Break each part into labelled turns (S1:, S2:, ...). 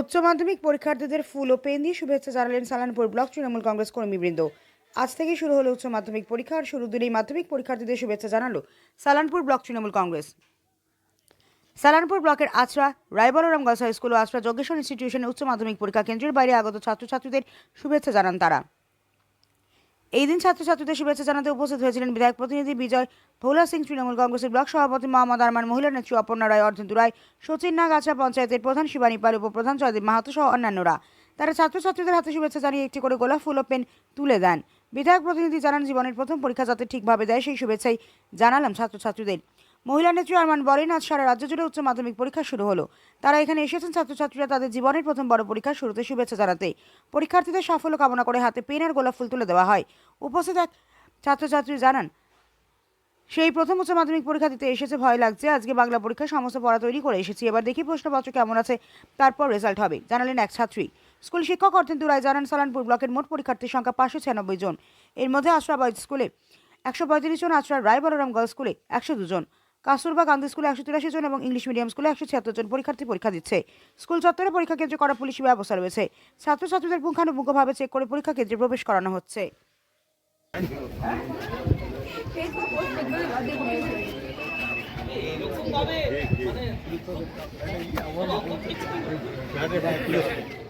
S1: উচ্চ মাধ্যমিক পরীক্ষার্থীদের ফুল ও পেন দিয়ে শুভেচ্ছা জানালেন সালানপুর ব্লক তৃণমূল কংগ্রেস কর্মীবৃন্দ। আজ থেকে শুরু হলো উচ্চ মাধ্যমিক পরীক্ষা, আর শুরু দিনেই মাধ্যমিক পরীক্ষার্থীদের শুভেচ্ছা জানালো সালানপুর ব্লক তৃণমূল কংগ্রেস। সালানপুর ব্লকের আচরা রায়বলরাম হাই স্কুল ও আচরা যজ্ঞেশ্বর ইনস্টিটিউশনে উচ্চ মাধ্যমিক পরীক্ষা কেন্দ্রের বাইরে আগত ছাত্রছাত্রীদের শুভেচ্ছা জানান তারা। এই দিন ছাত্রছাত্রীদের শুভেচ্ছা জানাতে উপস্থিত হয়েছিলেন বিধায়ক প্রতিনিধি বিজয় ভোলা সিং তৃণমূল কংগ্রেসের ব্লক সভাপতি মোহাম্মদ আরমান, মহিলা নেত্রী অপর্ণা রায় অর্ধেন্দু রায়, সচিন নাগাছা পঞ্চায়েতের প্রধান শিবানী পাল, উপপ্রধান জয়দীপ মাহাতো সহ অন্যান্যরা। তারা ছাত্রছাত্রীদের হাতে শুভেচ্ছা জানিয়ে একটি করে গোলাপ ফুল ও পেন তুলে দেন। বিধায়ক প্রতিনিধি জানান, জীবনের প্রথম পরীক্ষা যাতে ঠিকভাবে দেয় সেই শুভেচ্ছাই জানালাম ছাত্রছাত্রীদের। মহিলা নেত্রী আরমান বলেন আজ সারা রাজ্য জুড়ে উচ্চ মাধ্যমিক পরীক্ষা শুরু হলো। তারা এখানে এসেছেন ছাত্রছাত্রীরা তাদের জীবনের প্রথম বড় পরীক্ষার শুরুতে শুভেচ্ছা জানাতে। পরীক্ষার্থীদের সাফল্য কামনা করে হাতে পেন আর গোলাপ ফুল তুলে দেওয়া হয়। উপস্থিত এক ছাত্রছাত্রী জানান, সেই প্রথম উচ্চ মাধ্যমিক পরীক্ষা দিতে এসেছে, ভয় লাগছে। আজকে বাংলা পরীক্ষার সমস্ত পড়া তৈরি করে এসেছি। এবার দেখি প্রশ্নপত্র কেমন আছে, তারপর রেজাল্ট হবে। জানালেন এক ছাত্রী। স্কুল শিক্ষক অর্থেন্দু রায় জানান, সালানপুর ব্লকের মোট পরীক্ষার্থীর সংখ্যা পাঁচশো ছিয়ানব্বই জন। এর মধ্যে আশ্রা বয়েজ স্কুলে একশো পঁয়ত্রিশ জন আশ্রা রায় বলরাম গার্লস স্কুলে একশো দুজন। কাস্তুরবা গান্ধী স্কুলে একশো তিরাশি জন এবং ইংলিশ মিডিয়াম স্কুলে একশো ছিয়াত্তর জন পরীক্ষার্থী পরীক্ষা দিচ্ছে স্কুল চত্বরে পরীক্ষা কেন্দ্রে করা পুলিশি ব্যবস্থা রয়েছে ছাত্রছাত্রীদের পুঙ্খানুপুঙ্খভাবে চেক করে পরীক্ষা কেন্দ্রে প্রবেশ করানো হচ্ছে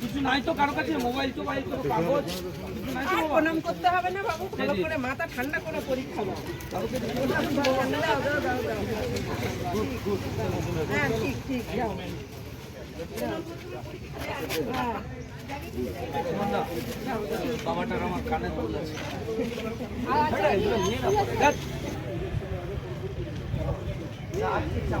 S2: কিছু নাই তো কারও কাছে মোবাইল তো কাগজ কিছু নাই তো
S3: প্রণাম করতে হবে না বাবু ভালো করে মাথা ঠান্ডা করে পরীক্ষা দাও। হ্যাঁ ঠিক ঠিক যাও।
S2: বাবাটার আমার কানে
S4: দেখুন ওইদিকে চল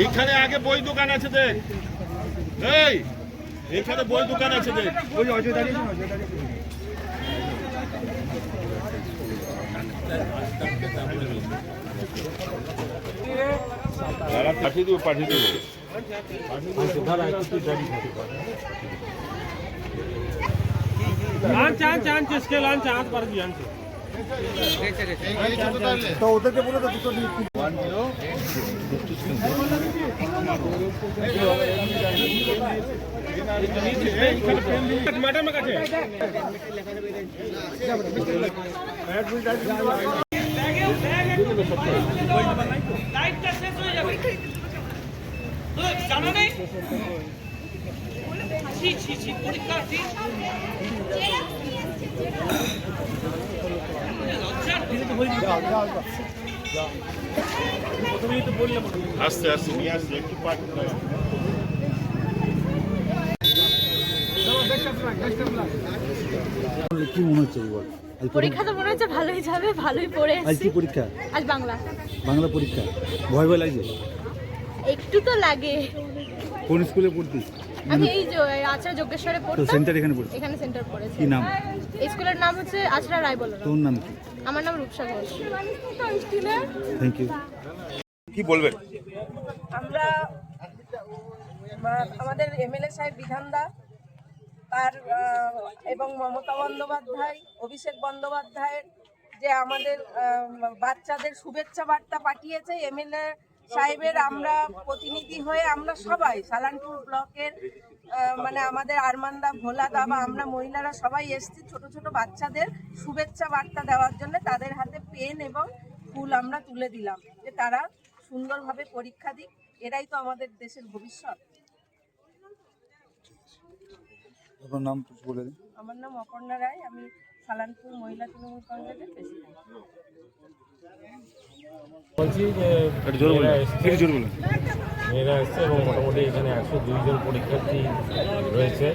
S4: এইখানে আগে বই দোকান আছে দেখ। এই এখানে বই দোকান আছে দেখ।
S5: ওই অজয়
S4: পাঠিয়ে দেবো পাঠিয়ে দেবো।
S6: লাঞ্চ আনছে আনছে স্কেল আনছে আনতে পারবি আনছে
S5: তো ওদেরকে বলে তো দুটো
S2: তো জানা নেই? ছি ছি ছি পরীক্ষার্থী
S4: আস্তে আস্তে নিয়ে আসছে একটু।
S5: কি মনে হচ্ছে বল
S7: পরীক্ষা? তো মনে হচ্ছে ভালোই যাবে ভালোই পড়ে
S5: আজ কি পরীক্ষা?
S7: আজ বাংলা।
S5: বাংলা পরীক্ষা। ভয় ভয় লাগছে?
S7: একটু তো লাগে।
S5: কোন স্কুলে পড়তিস?
S7: আমি এই যে আচরা যোগেশ্বরে
S5: তো
S7: পড়তাম।
S5: সেন্টার এখানে পড়ছিস?
S7: এখানে সেন্টার পড়েছি।
S5: কি নাম?
S7: এই স্কুলের নাম হচ্ছে আচরা রায় বলো
S5: তোর নাম কি?
S7: আমার নাম রূপসা ঘোষ
S5: থ্যাংক ইউ
S4: কি বলবেন?
S3: আমরা আমাদের এমএলএ সাহেব বিধানদা তার আহ, এবং মমতা বন্দ্যোপাধ্যায় অভিষেক বন্দ্যোপাধ্যায়ের যে আমাদের বাচ্চাদের শুভেচ্ছা বার্তা পাঠিয়েছে এমএলএ সাহেবের আমরা প্রতিনিধি হয়ে আমরা সবাই সালানপুর ব্লকের মানে আমাদের আরমান্দা ভোলাদা বা আমরা মহিলারা সবাই এসেছি ছোট ছোট বাচ্চাদের শুভেচ্ছা বার্তা দেওয়ার জন্য। তাদের হাতে পেন এবং ফুল আমরা তুলে দিলাম যে তারা সুন্দরভাবে পরীক্ষা দিক। এরাই তো আমাদের দেশের ভবিষ্যৎ।
S5: আপনার নাম বলে দিন।
S3: আমার নাম অপর্ণা রায় আমি সালানপুর মহিলা তৃণমূল কংগ্রেসের প্রেসিডেন্ট
S6: বলছি যে মেয়েরা এসছে। এবং মোটামুটি এখানে একশো দুইজন পরীক্ষার্থী রয়েছে।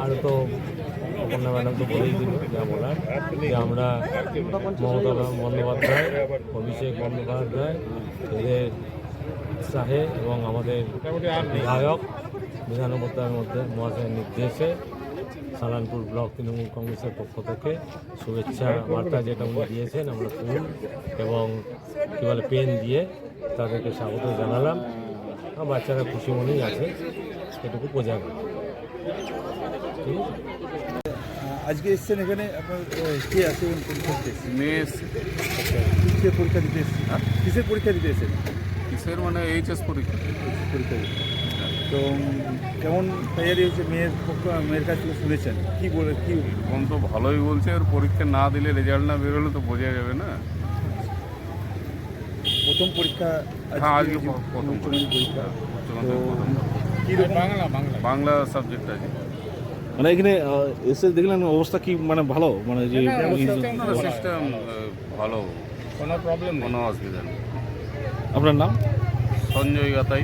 S6: আর তো অপর্ণা ম্যাডাম তো বলেই দিল যা বলার। যে আমরা মমতা বন্দ্যোপাধ্যায় অভিষেক বন্দ্যোপাধ্যায় এদের উৎসাহে এবং আমাদের বিধায়ক বিধানবতার মধ্যে মহাশয়ের নির্দেশে সালানপুর ব্লক তৃণমূল কংগ্রেসের পক্ষ থেকে শুভেচ্ছা বার্তা যেটা উনি দিয়েছেন আমরা ফুল এবং কী বলে পেন দিয়ে তাদেরকে স্বাগত জানালাম। আর বাচ্চারা খুশি মনেই আছে এটুকু বোঝা গেল।
S5: আজকে এসছেন এখানে আপনার কে আছে পরীক্ষা দিতে এসছেন?
S8: মেয়ে
S5: কিসের পরীক্ষা দিতে এসছেন? কিসের পরীক্ষা দিতে এসেছেন?
S8: কিসের মানে এইচএস পরীক্ষা?
S5: পরীক্ষা দিতে। তো কেমন তৈরি হয়েছে মেয়ের পক্ষ মেয়ের কাছ থেকে শুনেছেন? কি বলে কি
S8: এখন তো ভালোই বলছে আর পরীক্ষা না দিলে রেজাল্ট না বেরোলে তো বোঝা যাবে না।
S5: প্রথম পরীক্ষা
S8: হ্যাঁ, আজকে প্রথম
S5: পরীক্ষা। কি রকম?
S8: বাংলা সাবজেক্ট আছে।
S9: মানে এখানে এসে দেখলেন অবস্থা কি মানে ভালো? মানে যে
S8: সিস্টেম ভালো। কোনো প্রবলেম কোনো অসুবিধা নেই।
S9: আপনার নাম?
S8: সঞ্জয় গাতাই